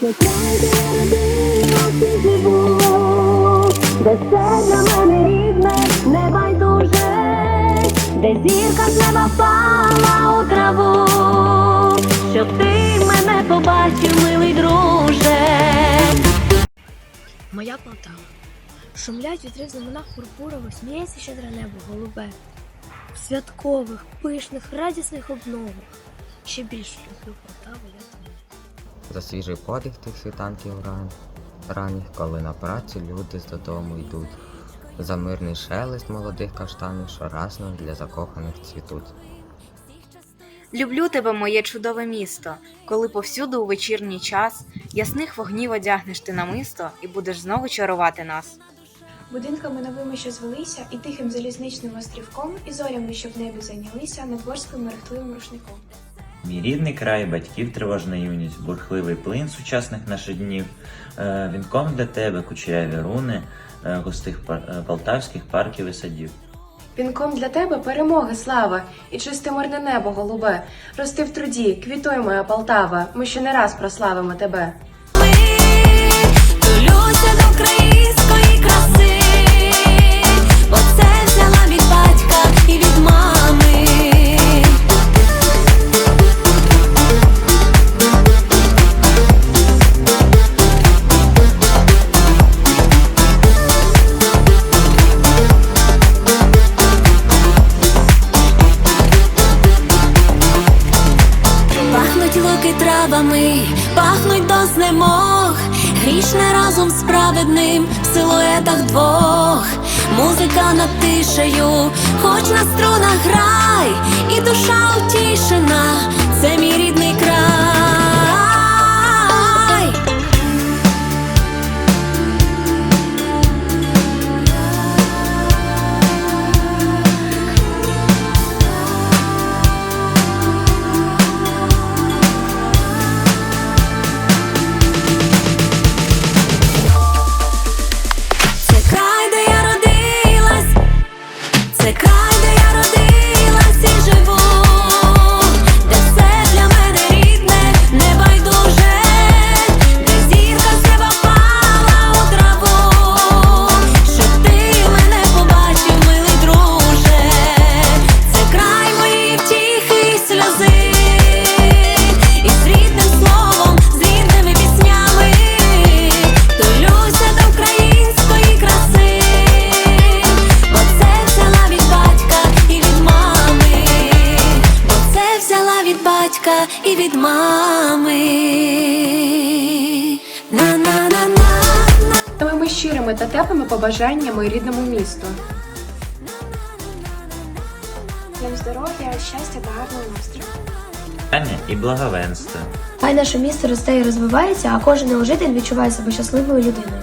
де для мене рідне, не де зірка з неба у траву, щоб ти мене побачив, милий друже. Моя Полтава. Шумлять вітри в знаменах пурпурових, сміється щедре небо голубе. В святкових, пишних, радісних обновах. Ще більше люблю Полтаву я. За свіжий подих тих світанків ран, ранніх, коли на працю люди з додому йдуть. За мирний шелест молодих каштанів, що разом для закоханих цвітуть. Люблю тебе, моє чудове місто, коли повсюду у вечірній час ясних вогнів одягнеш ти намисто і будеш знову чарувати нас. Будинками новими, що звелися, і тихим залізничним острівком, і зорями, що в небі зайнялися над борським мерехтливим рушником. Мій рідний край, батьків тривожна юність, бурхливий плин сучасних наших днів, е, вінком для тебе кучеряві руни е, густих е, полтавських парків і садів. Вінком для тебе перемоги, слава, і чисте мирне небо голубе. Рости в труді, квітой моя Полтава, ми ще не раз прославимо тебе. Тулюся до української луки пахнуть до знемог, грішне разом з праведним в силуетах двох, музика над тишею, хоч на струнах грай, і душа утішена, це мій рідний і від мами. На-на-на-на. Твоїми щирими та теплими побажаннями рідному місту. Нам здоров'я, щастя та гарного настрою. І благовенство. Хай наше місто росте і розвивається, а кожен його житель відчуває себе щасливою людиною.